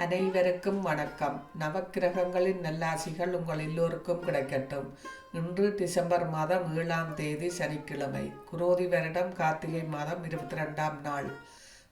அனைவருக்கும் வணக்கம். நவக்கிரகங்களின் நல்லாசிகள் உங்கள் எல்லோருக்கும் கிடைக்கட்டும். இன்று டிசம்பர் மாதம் ஏழாம் தேதி சனிக்கிழமை குரோதி வருடம் கார்த்திகை மாதம் இருபத்தி ரெண்டாம் நாள்.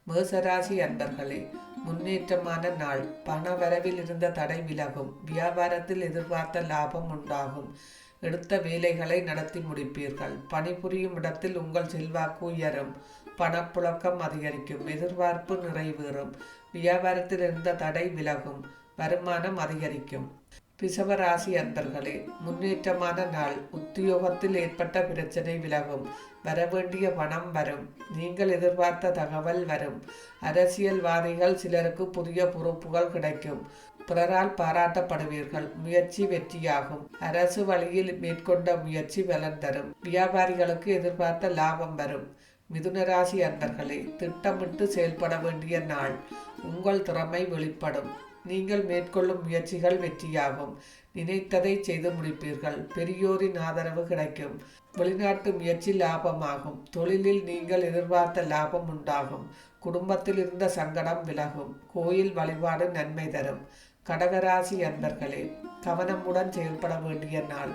மேசராசி அன்பர்களே முன்னேற்றமான நாள். பண வரவில் இருந்த தடை விலகும். வியாபாரத்தில் எதிர்பார்த்த லாபம் உண்டாகும். எடுத்த வேலைகளை நடத்தி முடிப்பீர்கள். பணிபுரியும் இடத்தில் உங்கள் செல்வாக்கு உயரும். பணப்புழக்கம் அதிகரிக்கும். எதிர்பார்ப்பு நிறைவேறும். வியாபாரத்தில் இருந்த தடை விலகும். வருமானம் அதிகரிக்கும். பிசவராசி அன்பர்களே முன்னேற்றமான நாள். உத்தியோகத்தில் ஏற்பட்ட பிரச்சனை விலகும். வரவேண்டிய பணம் வரும். நீங்கள் எதிர்பார்த்த தகவல் வரும். அரசியல்வாதிகள் சிலருக்கு புதிய பொறுப்புகள் கிடைக்கும். பிறரால் பாராட்டப்படுவீர்கள். முயற்சி வெற்றியாகும். அரசு வழியில் மேற்கொண்ட முயற்சி பலன் தரும். வியாபாரிகளுக்கு எதிர்பார்த்த லாபம் வரும். மிதுனராசி அன்பர்களே திட்டமிட்டு செயல்பட வேண்டிய நாள். உங்கள் திறமை வெளிப்படும். நீங்கள் மேற்கொள்ளும் முயற்சிகள் வெற்றியாகும். நினைத்ததை செய்து முடிப்பீர்கள். பெரியோரின் ஆதரவு கிடைக்கும். வெளிநாட்டு முயற்சி லாபமாகும். தொழிலில் நீங்கள் எதிர்பார்த்த லாபம் உண்டாகும். குடும்பத்தில் இருந்த சங்கடம் விலகும். கோயில் வழிபாடு நன்மை தரும். கடகராசி அன்பர்களே கவனமுடன் செயல்பட வேண்டிய நாள்.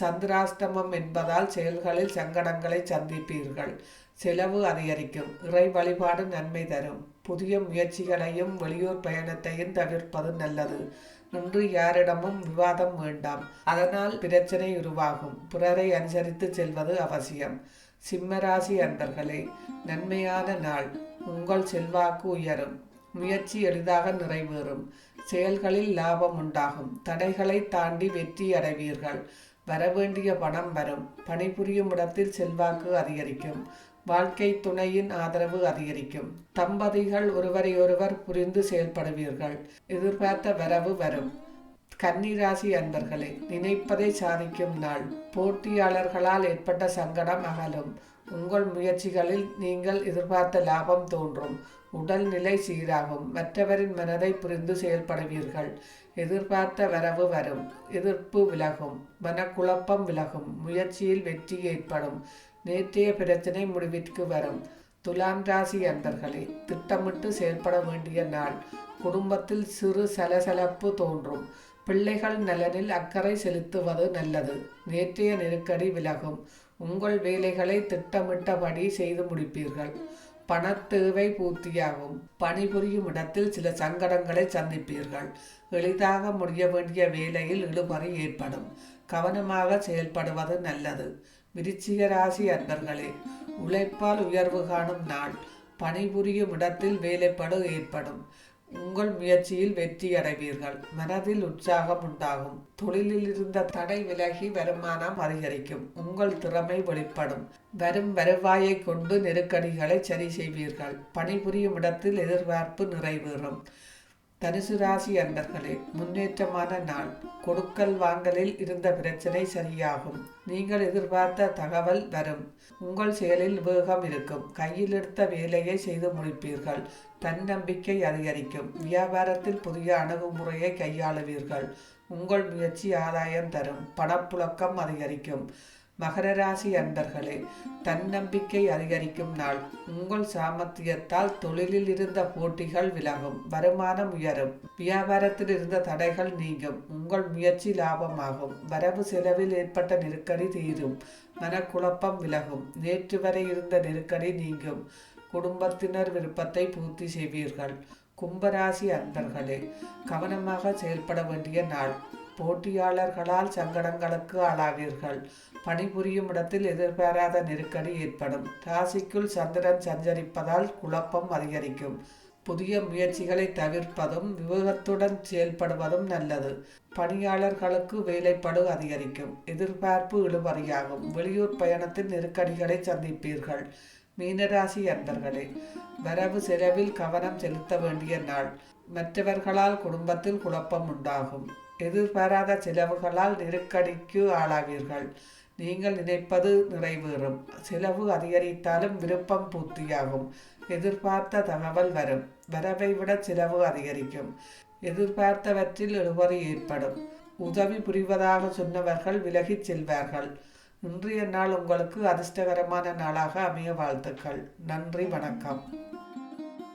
சந்திராஷ்டமம் என்பதால் செயல்களில் சங்கடங்களை சந்திப்பீர்கள். செலவு அதிகரிக்கும். இறை வழிபாடு நன்மை தரும். புதிய முயற்சிகளையும் வெளியூர் பயணத்தையும் தவிர்ப்பது நல்லது. இன்று யாரிடமும் விவாதம் வேண்டாம். அதனால் பிரச்சனை உருவாகும். பிறரை அனுசரித்து செல்வது அவசியம். சிம்மராசி அன்பர்களே நன்மையான நாள். உங்கள் செல்வாக்கு உயரும். முயற்சி எளிதாக நிறைவேறும். செயல்களில் லாபம் உண்டாகும். தடைகளை தாண்டி வெற்றி அடைவீர்கள். வரவேண்டிய பணம் வரும். பணிபுரியும் இடத்தில் செல்வாக்கு அதிகரிக்கும். வாழ்க்கை துணையின் ஆதரவு அதிகரிக்கும். தம்பதிகள் ஒருவரையொருவர் புரிந்து செயல்படுவீர்கள். எதிர்பார்த்த வரவு வரும். கன்னிராசி அன்பர்களே நினைப்பதை சாதிக்கும் நாள். போட்டியாளர்களால் ஏற்பட்ட சங்கடம் அகலும். உங்கள் முயற்சிகளில் நீங்கள் எதிர்பார்த்த லாபம் தோன்றும். உடல்நிலை சீராகும். மற்றவரின் மனதை புரிந்து செயல்படுவீர்கள். எதிர்பார்த்த வரவு வரும். எதிர்ப்பு விலகும். மனக்குழப்பம் விலகும். முயற்சியில் வெற்றி ஏற்படும். நேற்றைய பிரச்சனை முடிவிற்கு வரும். துலாம் ராசி அன்பர்களே திட்டமிட்டு செயல்பட வேண்டிய நாள். குடும்பத்தில் சிறு சலசலப்பு தோன்றும். பிள்ளைகள் நலனில் அக்கறை செலுத்துவது நல்லது. நேற்றைய நெருக்கடி விலகும். உங்கள் வேலைகளை திட்டமிட்டபடி செய்து முடிப்பீர்கள். பணத்தேவை பூர்த்தியாகும். பணிபுரியும் இடத்தில் சில சங்கடங்களை சந்திப்பீர்கள். எளிதாக முடிய வேண்டிய வேலையில் இழுபறி ஏற்படும். கவனமாக செயல்படுவது நல்லது. விருச்சிக ராசி அன்பர்களே உழைப்பால் உயர்வு காணும் நாள். பணிபுரியும் இடத்தில் வேலைப்படு ஏற்படும். உங்கள் முயற்சியில் வெற்றி அடைவீர்கள். மனதில் உற்சாகம் உண்டாகும். தொழிலில் இருந்த தடை விலகி வருமானம் அதிகரிக்கும். உங்கள் திறமை வெளிப்படும். வரும் வருவாயை கொண்டு நெருக்கடிகளை சரி செய்வீர்கள். பணிபுரியும் இடத்தில் எதிர்பார்ப்பு நிறைவேறும். தனுசு ராசி அன்பர்களே முன்னேற்றமான நாள். கொடுக்கல் வாங்கலில் இருந்த பிரச்சனை சரியாகும். நீங்கள் எதிர்பார்த்த தகவல் வரும். உங்கள் செயலில் வேகம் இருக்கும். கையில் எடுத்த வேலையை செய்து முடிப்பீர்கள். தன்னம்பிக்கை அதிகரிக்கும். வியாபாரத்தில் புதிய அணுகுமுறையை கையாளுவீர்கள். உங்கள் முயற்சி ஆதாயம் தரும். பணப்புழக்கம் அதிகரிக்கும். மகர ராசி அன்பர்களே தன்னம்பிக்கை அதிகரிக்கும் நாள். உங்கள் சாமர்த்தியத்தால் தொழிலில் இருந்த போட்டிகள் விலகும் வருமானம் உயரும் வியாபாரத்தில் இருந்த தடைகள் நீங்கும் உங்கள் முயற்சி லாபமாகும் வரவு செலவில் ஏற்பட்ட நெருக்கடி தீரும் மனக்குழப்பம் விலகும் நேற்று வரை இருந்த நெருக்கடி நீங்கும் குடும்பத்தினர் விருப்பத்தை பூர்த்தி செய்வீர்கள். கும்பராசி அன்பர்களே கவனமாக செயல்பட வேண்டிய நாள். போட்டியாளர்களால் சங்கடங்களுக்கு ஆளாவீர்கள். பணிபுரியும் இடத்தில் எதிர்பாராத நெருக்கடி ஏற்படும். ராசிக்குள் சந்திரன் சஞ்சரிப்பதால் குழப்பம் அதிகரிக்கும். புதிய முயற்சிகளை தவிர்ப்பதும் விவேகத்துடன் செயல்படுவதும் நல்லது. பணியாளர்களுக்கு வேலைப்படு அதிகரிக்கும். எதிர்பார்ப்பு இழுபறியாகும். வெளியூர் பயணத்தில் நெருக்கடிகளை சந்திப்பீர்கள். மீனராசி அன்பர்களே வரவு செலவில் கவனம் செலுத்த வேண்டிய நாள். மற்றவர்களால் குடும்பத்தில் குழப்பம் உண்டாகும். எதிர்பாராத செலவுகளால் நெருக்கடிக்கு ஆளாவீர்கள். நீங்கள் நினைப்பது நிறைவேறும். செலவு அதிகரித்தாலும் விருப்பம் பூர்த்தியாகும். எதிர்பார்த்த தகவல் வரும். வரவை விட செலவு அதிகரிக்கும். எதிர்பார்த்தவற்றில் இழுபறி ஏற்படும். உதவி புரிவதாக சொன்னவர்கள் விலகிச் செல்வார்கள். இன்றைய நாள் உங்களுக்கு அதிர்ஷ்டகரமான நாளாக அமைய வாழ்த்துக்கள். நன்றி வணக்கம்.